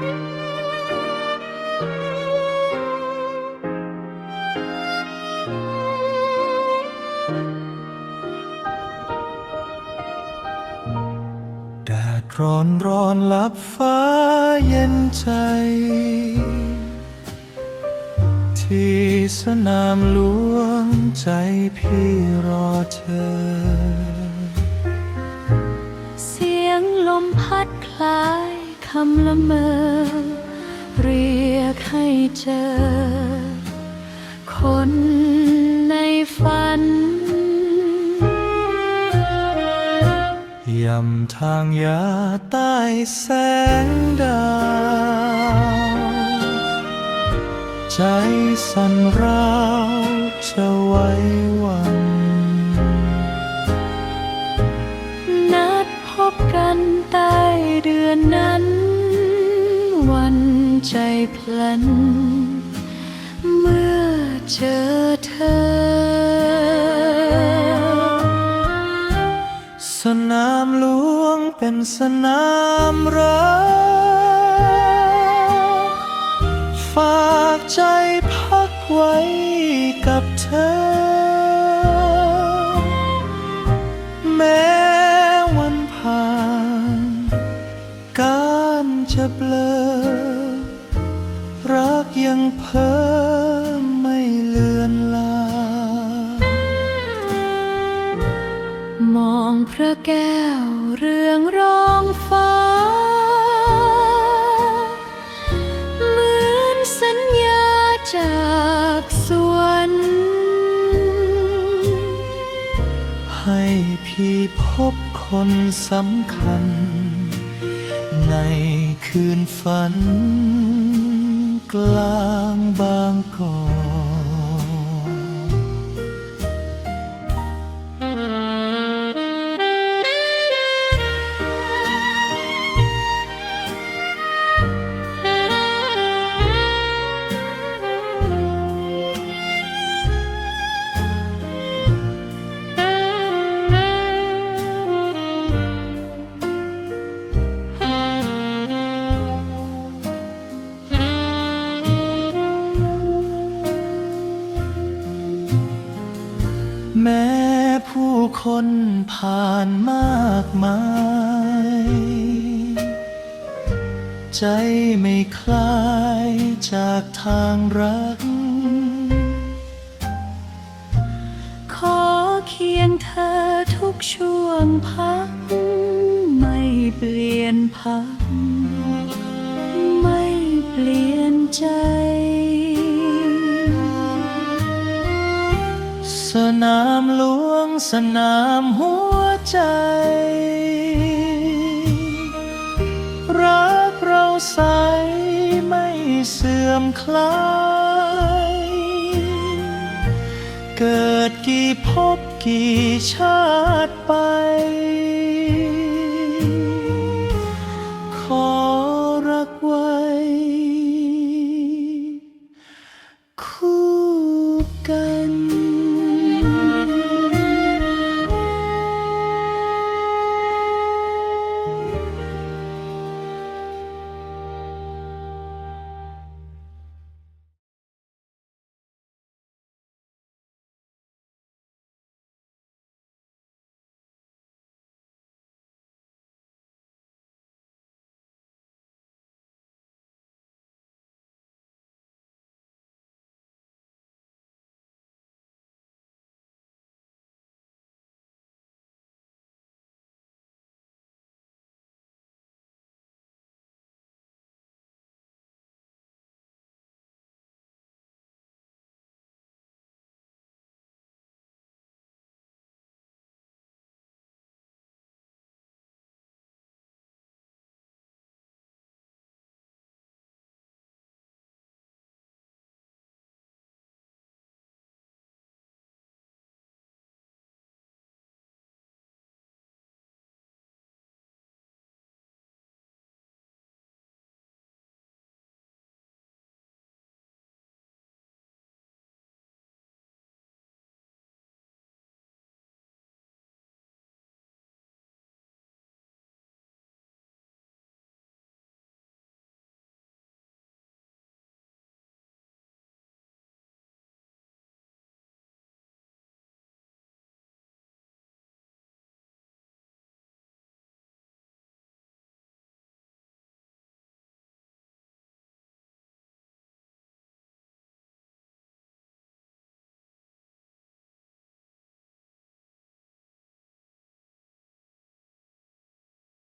แดดร้อนร้อนลับฟ้าเย็นใจ ที่สนามหลวงใจพี่รอเธอ เสียงลมพัดคลายำละเมอ เรียกให้เจอ คนในฝันยำทางยาใต้แสงดาว ใจสั่นร้าวจะไว้วัน ใจพลัน เมื่อเจอเธอ สนามหลวงเป็นสนามรักฝากใจพักไว้กับเธอ เพ้อไม่เลือนลางมองพระแก้วเรืองรองฟ้า เหมือนสัญญาจากสวรรค์ให้พี่พบคนสำคัญ ในคืนฝันกลาง บ คนผ่านมากมาย ใจไม่คลายจากทางรัก ขอเคียงเธอทุกช่วงพัก ไม่เปลี่ยนพัก ไม่เปลี่ยนใจสนามหลวง สนามหัวใจ รักเราใสไม่เสื่อมคลาย เกิดกี่พบกี่ชาติไป ขอรักไว้ คู่กัน